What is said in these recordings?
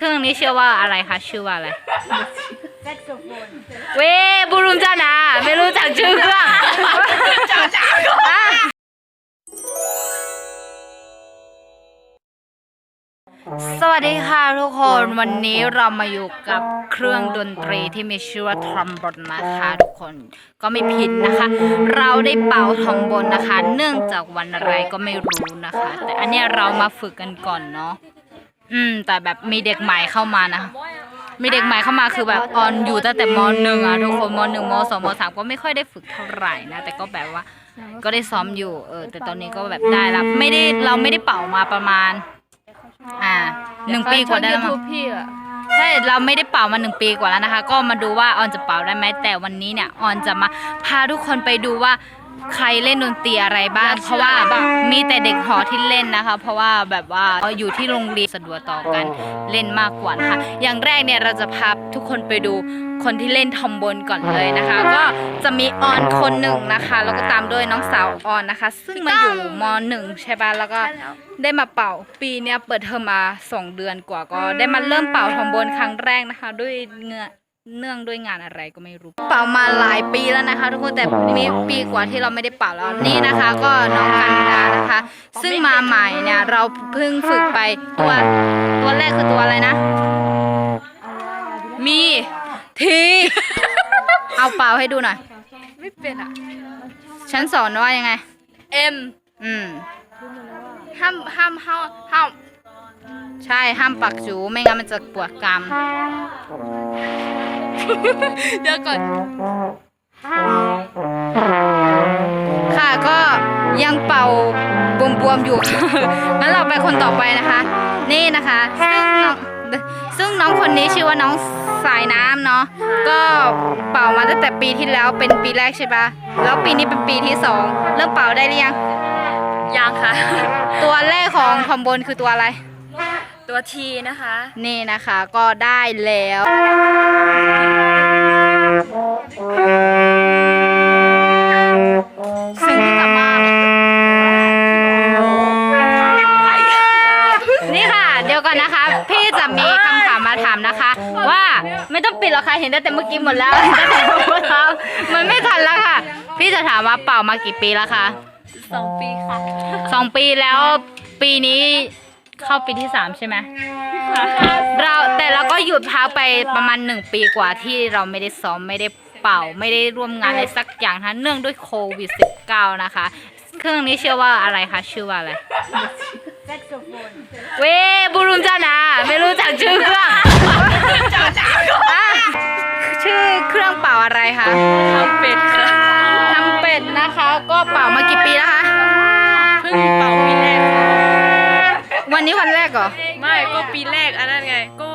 เครื่องนี้ชื่อว่าอะไรคะชื่อว่าอะไรเว้บูรุมจ้านะไม่รู้จักชื่อเครื่อง วัสดีค่ะทุกคนวันนี้เรามาอยู่กับเครื่องดนตรีที่มีชื่อว่าทรอมบอนนะคะทุกคนก็ไม่ผิดนะคะ เราได้เป่าทรอมบอนนะคะ เนื่องจากวันอะไรก็ไม่รู้นะคะ แต่อันเนี้ยเรามาฝึกกันก่อนเนาะอืม แต่แบบมีเด็กใหม่เข้ามานะ มีเด็กใหม่เข้ามาคือแบบออนอยู่ตั้งแต่มหนึ่งอะทุกคนมหนึ่งมสองมสามก็ไม่ค่อยได้ฝึกเท่าไหร่นะแต่ก็แบบว่าก็ได้ซ้อมอยู่เออแต่ตอนนี้ก็แบบได้แล้วไม่ได้เราไม่ได้เป่ามาประมาณ อ่าหนึ่งปีกว่าได้แล้วมั้งพี่อะใช่เราไม่ได้เป่ามาหนึ่งปีกว่าแล้วนะคะ ก็มาดูว่าออนจะเป่าได้ไหมแต่วันนี้เนี่ยออนจะมาพาทุกคนไปดูว่า ใครเล่นดนตรีอะไรบ้าง เพราะว่ามีแต่เด็กหอที่เล่นนะคะ เพราะว่าแบบว่าอยู่ที่โรงเรียนสะดวกต่อกันเล่นมากกว่านะคะอย่างแรกเนี่ยเราจะพาทุกคนไปดูคนที่เล่นทอมบนก่อนเลยนะคะ ก็จะมีออนคนหนึ่งนะคะ แล้วก็ตามด้วยน้องสาวออนนะคะ ซึ่งมาอยู่มหนึ่งใช่ปะแล้วก็ได้มาเป่าปีเนี้ยเปิดเทอมมาสองเดือนกว่าก็ได้มาเริ่มเป่าทอมโบนครั้งแรกนะคะ ด้วยเงื่อ เนื่องด้วยงานอะไรก็ไม่รู้ เป่ามาหลายปีแล้วนะคะ ทุกคนแต่มีปีกว่าที่เราไม่ได้เป่าแล้วนี่นะคะ ก็น้องกันดานะคะ ซึ่งมาใหม่เนี่ยเราเพิ่งฝึกไปตัวตัวแรกคือตัวอะไรนะ มีทีเอาเป่าให้ดูหน่อย ไม่เป็นอะฉันสอนว่ายังไง เอ็มอืมห้ามห้ามห้ามห้ามใช่ห้ามปักจูไม่งั้นมันจะปวดกราม เดี๋ยวก่อน ค่ะก็ยังเป่าบวมๆอยู่ งั้นเราไปคนต่อไปนะคะ นี่นะคะ ซึ่งน้องซึ่งน้องคนนี้ชื่อว่าน้องสายน้ำเนาะ ก็เป่ามาตั้งแต่ปีที่แล้วเป็นปีแรกใช่ปะแล้วปีนี้เป็นปีที่สองเริ่มเป่าได้หรือยัง ยังค่ะ ตัวแรกของทอมบนคือตัวอะไร ตัวทีนะคะ นี่นะคะก็ได้แล้ว ซึ่งที่กลับมานี่ค่ะ เดี๋ยวก่อนนะคะ พี่จะมีคำถามมาถามนะคะ ว่าไม่ต้องปิดหรอกค่ะเห็นตั้งแต่เมื่อกี้หมดแล้วเห็นตั้งแต่เมื่อเช้ามันไม่ทันแล้วค่ะ พี่จะถามว่าเป่ามากี่ปีแล้วคะสองปีค่ะสองปีแล้วปีนี้ เข้าปีที่สามใช่ไหมเราแต่เราก็หยุดพักไปประมาณหนึ่งปีกว่าที่เราไม่ได้ซ้อมไม่ได้เป่า ไม่ได้ร่วมงานอะไรสักอย่างทั้งเนื่องด้วยโควิด -19 นะคะ เครื่องนี้ชื่อว่าอะไรคะชื่อว่าอะไรเว้บูรุมจ้านะไม่รู้จักชื่อเครื่องอะชื่อเครื่องเป่าอะไรคะทำเป็ดค่ะทำเป็ดนะคะ ก็เป่ามากี่ปีแล้วคะเพิ่งเป่าปีแรกค่ะ วันนี้วันแรกเหรอ ไม่ก็ปีแรกอันนั้นไง ก็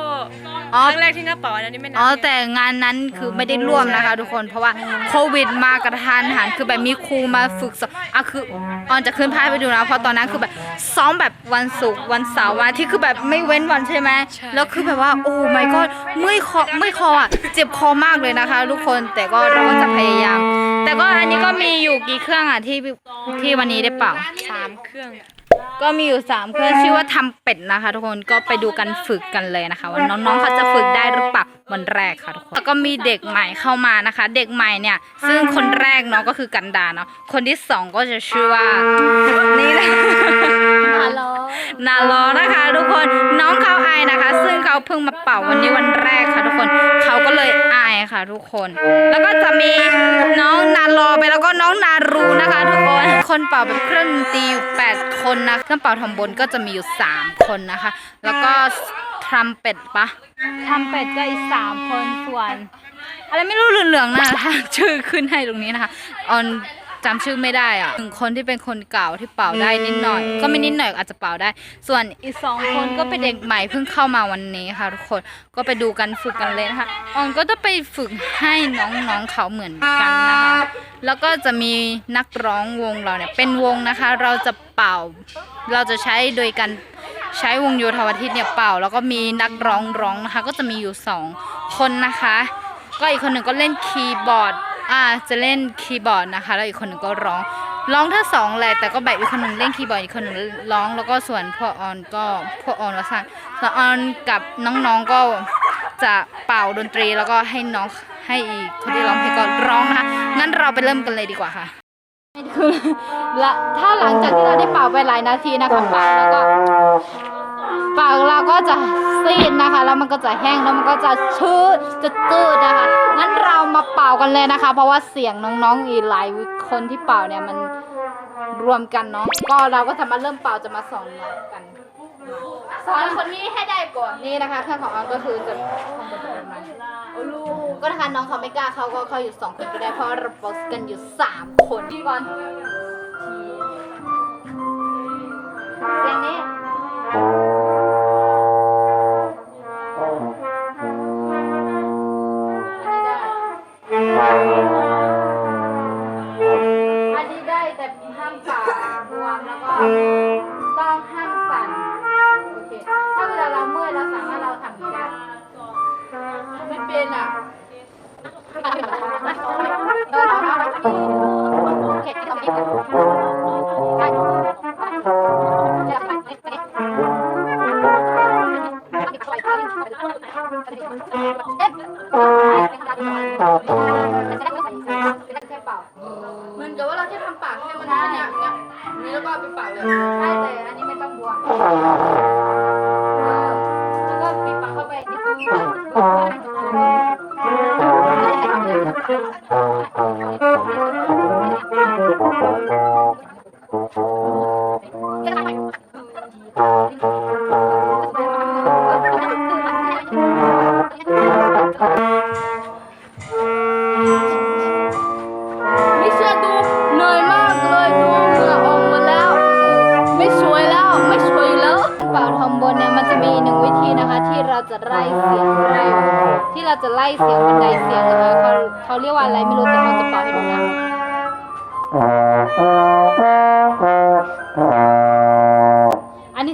อ๋อ ครั้งแรกที่น้าเป่าอันนั้นนี่ไม่นานอ๋อไงแต่งานนั้นคือไม่ได้ร่วมนะคะ ทุกคนเพราะว่าโควิดมากระทันหันคือแบบมีครูมาฝึกสอนอะคือออนจะขึ้นภาพไปดูนะเพราะตอนนั้นคือแบบซ้อมแบบวันศุกร์วันเสาร์วันอาที่คือแบบไม่เว้นวันใช่ไหมแล้วคือแบบว่าโอ้ไม่ก็เมื่อยคอเมื่อยคออะเจ็บคอมากเลยนะคะ ทุกคนแต่ก็เราก็จะพยายาม แต่ก็อันนี้ก็มีอยู่กี่เครื่องอะที่ที่วันนี้ได้เป่า สามเครื่อง ก็มีอยู่สามเครื่องชื่อว่าทำเป็ดนะคะ ทุกคนก็ไปดูกันฝึกกันเลยนะคะว่าน้องๆเขาจะฝึกได้หรือเปล่าวันแรกค่ะทุกคนแล้วก็มีเด็กใหม่เข้ามานะคะ เด็กใหม่เนี่ย ซึ่งคนแรกเนาะก็คือกันดาเนาะคนที่สองก็จะชื่อว่านี่นะฮัลโหล นาลอนะคะ ทุกคนน้องเขาอายนะคะ ซึ่งเขาเพิ่งมาเป่าวันนี้วันแรกค่ะทุกคนเขาก็เลยอายค่ะทุกคน แล้วก็จะมีน้องนาลอไปแล้วก็น้องนารูนะคะ ทุกคนคนเป่าแบบเครื่องดนตรีอยู่แปดคนนะเครื่องเป่าทอมบนก็จะมีอยู่สามคนนะคะ แล้วก็ทรัมเป็ดปะทรัมเป็ดก็อีกสามคนส่วนอะไรไม่รู้เหลืองๆนะถ้าชื่อขึ้นให้ตรงนี้นะคะออน จำชื่อไม่ได้อะหนึ่งคนที่เป็นคนเก่าที่เป่าได้นิดหน่อย ก็ไม่นิดหน่อยอาจจะเป่าได้ ส่วนอีกสองคนก็เป็นเด็กใหม่เพิ่งเข้ามาวันนี้ค่ะ ทุกคนก็ไปดูกันฝึกกันเลยนะคะออนก็จะไปฝึกให้น้องๆเขาเหมือนกันนะคะแล้วก็จะมีนักร้องวงเราเนี่ยเป็นวงนะคะ เราจะเป่า เราจะใช้โดยการใช้วงโยธวาทิตเนี่ยเป่า แล้วก็มีนักร้องร้องนะคะ ก็จะมีอยู่สองคนนะคะ ก็อีกคนหนึ่งก็เล่นคีย์บอร์ด อ่าจะเล่นคีย์บอร์ดนะคะ แล้วอีกคนหนึ่งก็ร้อง ร้องทั้งสองแหละแต่ก็แบบอีกคนหนึ่งเล่นคีย์บอร์ดอีกคนหนึ่งร้องแล้วก็ส่วนพ่อออนก็พ่อออนว่าสั่งส่วนออนกับน้องๆก็จะเป่าดนตรีแล้วก็ให้น้องให้อีกคนที่ร้องเพลงก็ร้องนะคะงั้นเราไปเริ่มกันเลยดีกว่าค่ะคือละถ้าหลังจากที่เราได้เป่าไปหลายนาทีนะคะปากแล้วก็ปากเราก็จะซีดน แล้วมันก็จะแห้งแล้วมันก็จะชื้นจะจืดนะคะงั้นเรามาเป่ากันเลยนะคะ เพราะว่าเสียงน้องๆอีกหลายคนที่เป่าเนี่ยมันรวมกันเนาะก็เราก็จะมาเริ่มเป่าจะมาสอนน้องกันสอนคนนี้ให้ได้ก่อนนี่นะคะเครื่องของออนก็คือจะทำเป็นประมาณนี้ก็นะคะน้องเขาไม่กล้าเขาก็เขาอยู่สองคนก็ได้เพราะเราโพสกันอยู่สามคนก่อนเสียงนี้อัน เหมือนกับว่าเราแค่ทำปากให้มันเนี่ยเนี่ยนี่แล้วก็เอาไปเป่าเลยใช่แต่อันนี้ไม่ต้องบวม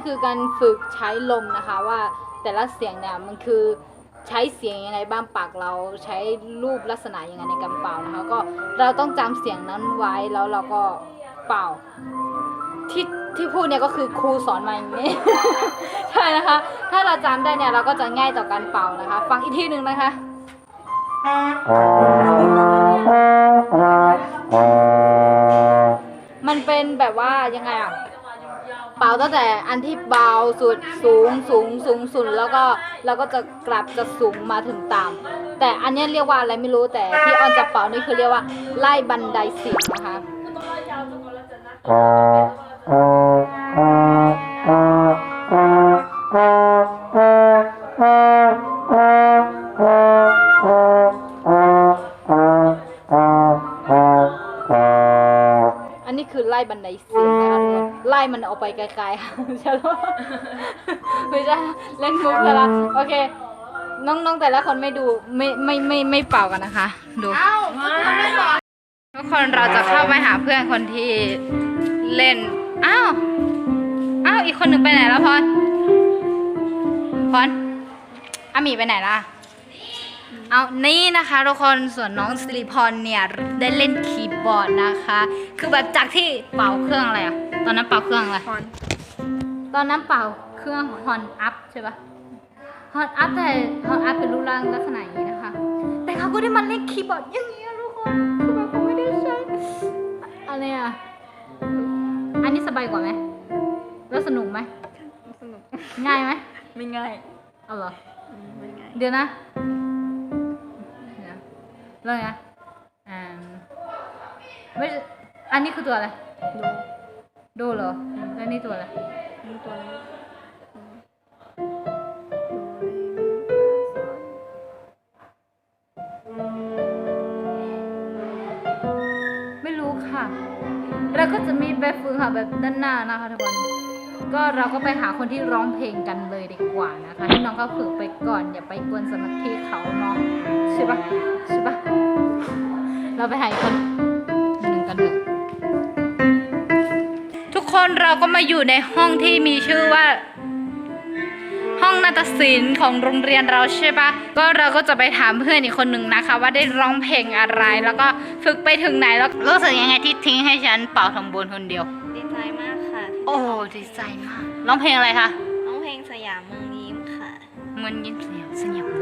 คือการฝึกใช้ลมนะคะว่าแต่ละเสียงเนี่ยมันคือใช้เสียงยังไงบ้างปากเราใช้รูปลักษณะยังไงในการเป่านะคะก็เราต้องจำเสียงนั้นไว้แล้วเราก็เป่าที่ที่พูดเนี่ยก็คือครูสอนมาอย่างนี้ ใช่นะคะ ถ้าเราจำได้เนี่ยเราก็จะง่ายต่อการเป่านะคะ ฟังอีกทีหนึ่งนะคะมันเป็นแบบว่ายังไงอะ เป่าตั้งแต่อันที่เบาสุดสูงสูงสูงสุดแล้วก็แล้วก็จะกลับจะสูงมาถึงต่ำแต่อันนี้เรียกว่าอะไรไม่รู้แต่ที่ออนจะเป่านี่คือเรียกว่าไล่บันไดเสียงนะคะอันนี้คือไล่บันไดเสียงนะคะ ไล่มันออกไปไกลๆค่ะใช่ไหมไม่ใช่เล่นมุกแล้วละโอเค น้องๆแต่ละคนไม่ดูไม่ไม่ไม่ไม่เป่ากันนะคะ ดูทุกคนเราจะเข้าไปหาเพื่อนคนที่เล่นอ้าวอ้าวอีกคนหนึ่งไปไหนแล้วพรพรอาหมีไปไหนล่ะ เอานี่นะคะทุกคนส่วนน้องสิริพรเนี่ยได้เล่นคีย์บอร์ดนะคะ คือแบบจากที่เป่าเครื่องอะไรอะตอนนั้นเป่าเครื่องอะไร ฮอนตอนนั้นเป่าเครื่องฮอนอัพใช่ปะฮอนอัพแต่ฮอนอัพเป็นรูปร่างลักษณะอย่างนี้นะคะ แต่เขาก็ได้มาเล่นคีย์บอร์ดอย่างนี้อะทุกคนคือแบบเขาไม่ได้ใช้อะไรอะอันนี้สบายกว่าไหมแล้วสนุกไหมสนุกง่ายไหมไม่ง่ายเอาเหรอ ไม่ง่าย เดี๋ยวนะเดี๋ยว เรื่องนะอ่าไม่อันนี้คือตัวอะไรดูโดเหรอแล้วนี่ตัวอะไรดูตัวนี้ไม่รู้ค่ะแล้วก็จะมีแบบฝึกค่ะแบบด้านหน้านะคะทุกคน ก็เราก็ไปหาคนที่ร้องเพลงกันเลยดีกว่านะคะให้น้องเขาฝึกไปก่อนอย่าไปกวนสมาธิเขาเนาะใช่ปะ ใช่ปะเราไปหาอีกคนหนึ่งกันเถอะทุกคนเราก็มาอยู่ในห้องที่มีชื่อว่า ห้องนาฏศิลป์ของโรงเรียนเราใช่ปะก็เราก็จะไปถามเพื่อนอีกคนหนึ่งนะคะ ว่าได้ร้องเพลงอะไร แล้วก็ฝึกไปถึงไหนแล้วรู้สึกยังไงที่ทิ้งให้ฉันเป่าทองบนคนเดียว ดีใจมากค่ะที่โอ้ดีใจมากร้องเพลงอะไรคะ น้องเพลงสยามเมืองยิ้มค่ะเงินยิ้มเสียงเสียง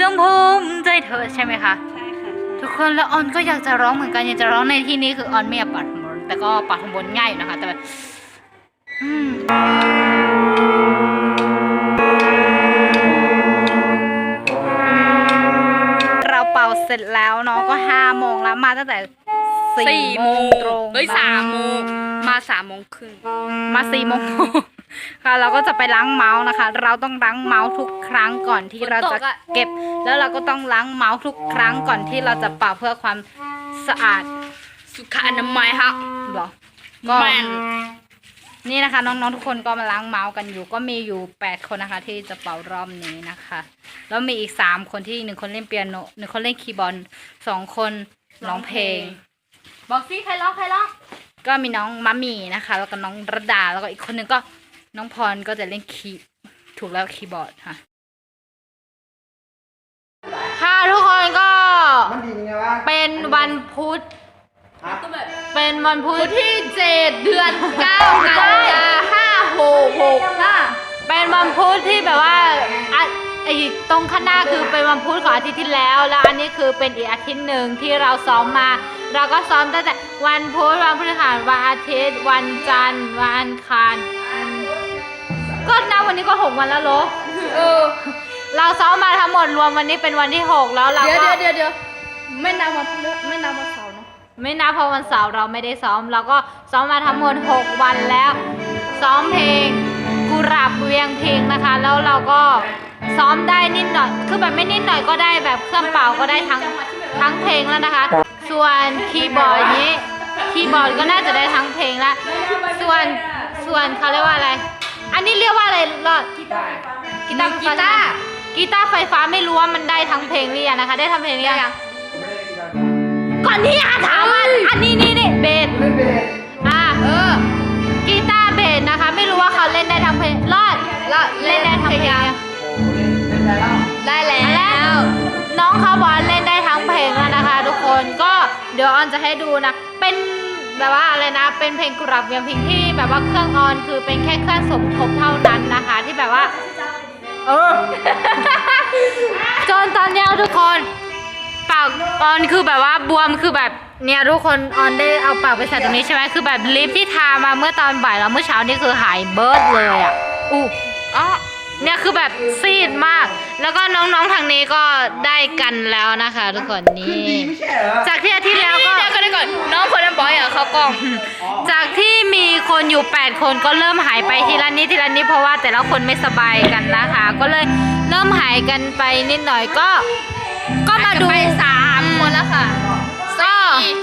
จงภูมิใจเธอใช่ไหมคะ ใช่ค่ะทุกคนแล้วออนก็อยากจะร้องเหมือนกันอยากจะร้องในที่นี้คือออนไม่อยากปัดทองบนแต่ก็ปัดทองบนง่ายอยู่นะคะ แต่แบบอืมเราเป่าเสร็จแล้วเนาะก็ห้าโมงแล้วมาตั้งแต่สี่โมงตรงเฮ้ยสามโมงมาสามโมงครึ่ง มาสี่โมง ค่ะเราก็จะไปล้างเมาส์นะคะ เราต้องล้างเมาส์ทุกครั้งก่อนที่เราจะเก็บ แล้วเราก็ต้องล้างเมาส์ทุกครั้งก่อนที่เราจะเป่าเพื่อความสะอาดสุขอนามัยฮะเหรอก็แม่นนี่นะคะ น้องๆทุกคนก็มาล้างเมาส์กันอยู่ ก็มีอยู่แปดคนนะคะ ที่จะเป่ารอบนี้นะคะ แล้วมีอีกสามคนที่หนึ่งคนเล่นเปียโนหนึ่งคนเล่นคีย์บอร์ดสองคนร้องเพลง บอกสิใครร้องใครร้องก็มีน้องมัมมี่นะคะ แล้วก็น้องระดาแล้วก็อีกคนหนึ่งก็ น้องพรก็จะเล่นคีย์ถูกแล้วคีย์บอร์ดค่ะ ค่ะทุกคนก็มันดียังไงวะเป็นวันพุธครับเป็นวันพุธที่เจ็ดเดือนเก้ากันยาห้าหกหกห้าเป็นวันพุธที่แบบว่าอะไอ้ตรงข้างหน้าคือเป็นวันพุธของอาทิตย์ที่แล้ว แล้วอันนี้คือเป็นอีกอาทิตย์หนึ่งที่เราซ้อมมา เราก็ซ้อมตั้งแต่วันพุธวันพฤหัสวันอาทิตย์ วันจันทร์วันอังคาร ก็นับวันนี้ก็หกวันแล้วเหรอเออ เราซ้อมมาทั้งหมดรวมวันนี้เป็นวันที่หกแล้วเราเดี๋ยวก็เดี๋ยวเดี๋ยวเดี๋ยวไม่นับวันพฤหัสไม่นับวันเสาร์เนาะไม่นับเพราะวันเสาร์เราไม่ได้ซ้อม เราก็ซ้อมมาทั้งหมด6วันแล้ว ซ้อมเพลงกุหลาบเวียงเพลงนะคะ แล้วเราก็ซ้อมได้นิดหน่อย คือแบบไม่นิดหน่อยก็ได้แบบเครื่องเป่าก็ได้ทั้งทั้งเพลงแล้วนะคะ ส่วนคีย์บอร์ดนี้คีย์บอร์ดก็น่าจะได้ทั้งเพลงละส่วนส่วนเขาเรียกว่าอะไร อันนี้เรียกว่าอะไรรอดกีตาร์กีตาร์กีตาร์กีตาร์ไฟฟ้าไม่รู้ว่ามันได้ทั้งเพลงหรือยังนะคะ ได้ทั้งเพลงหรือยังก่อนที่อาถามว่าอันนี้นี่นี่เบสเล่นเบสอะเออกีตาร์เบสนะคะ ไม่รู้ว่าเขาเล่นได้ทั้งเพลงรอดแล้วเล่นได้ทั้งเพลงยังโอ้เล่นเล่นได้แล้วได้แล้อันแรกวน้องเขาบอกว่าเล่นได้ทั้งเพลงแล้วนะคะ ทุกคนก็เดี๋ยวออนจะให้ดูนะเป็น แบบว่าอะไรนะเป็นเพลงกุหลาบเวียงพิงที่แบบว่าเครื่องออนคือเป็นแค่เครื่องสมทบเท่านั้นนะคะ ที่แบบว่า เออ จนตอนเนี้ยทุกคนปากออนคือแบบว่าบวมคือแบบเนี่ยทุกคนออนได้เอาปากไปใส่ตรงนี้ใช่ไหมคือแบบลิปที่ทามาเมื่อตอนบ่ายแล้วเมื่อเช้านี่คือหายเบิร์ดเลยอะอู้ เนี่ยคือแบบซีดมาก แล้วก็น้องๆทางนี้ก็ได้กันแล้วนะคะ ทุกคนนี่ดีไม่ใช่เหรอจากที่อาทิตย์แล้วก็ เดี๋ยวก็ได้ก่อนน้องคนนั้นบอกอย่าเข้ากล้อง จากที่มีคนอยู่ 8 คนก็เริ่มหายไปทีละนิดทีละนิดเพราะว่าแต่ละคนไม่สบายกันนะคะ ก็เลยเริ่มหายกันไปนิดหน่อยก็ ก็มาดูไปสามคนแล้วค่ะก็สาม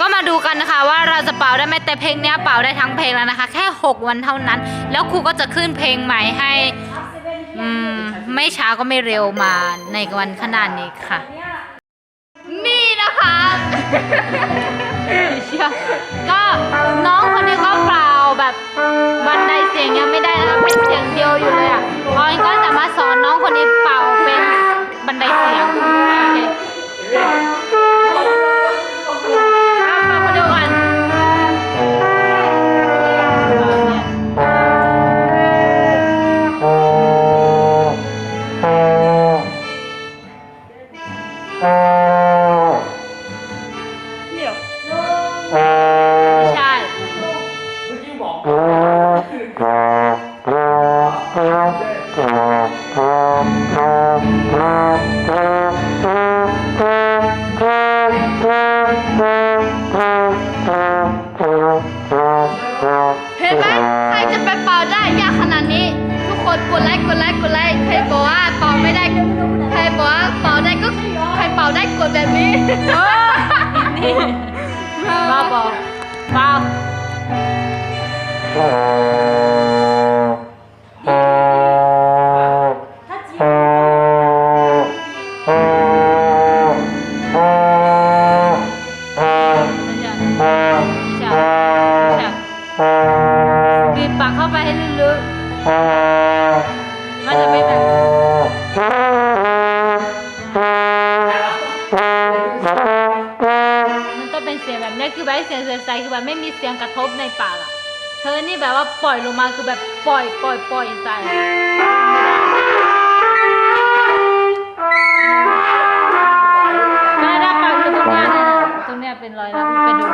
ก็มาดูกันนะคะว่าเราจะเป่าได้ไหมแต่เพลงเนี้ยเป่าได้ทั้งเพลงแล้วนะคะ แค่ 6 วันเท่านั้น แล้วครูก็จะขึ้นเพลงใหม่ให้อืมไม่ช้าก็ไม่เร็วมาในวันขนาดนี้ค่ะ นี่นะคะก็น้องคนนี้ก็เปล่าแบบบันไดเสียงยังไม่ มันต้องเป็นเสียงแบบนี้คือใบเสียงเสียงใสคือแบบไม่มีเสียงกระทบในปากอะ เธอนี่แบบว่าปล่อยลงมาคือแบบปล่อยปล่อยปล่อยใส่ไม่ได้ปากคือตรงเนี้ยเนี่ยตรงเนี้ยเป็นรอยแล้วเป็นดู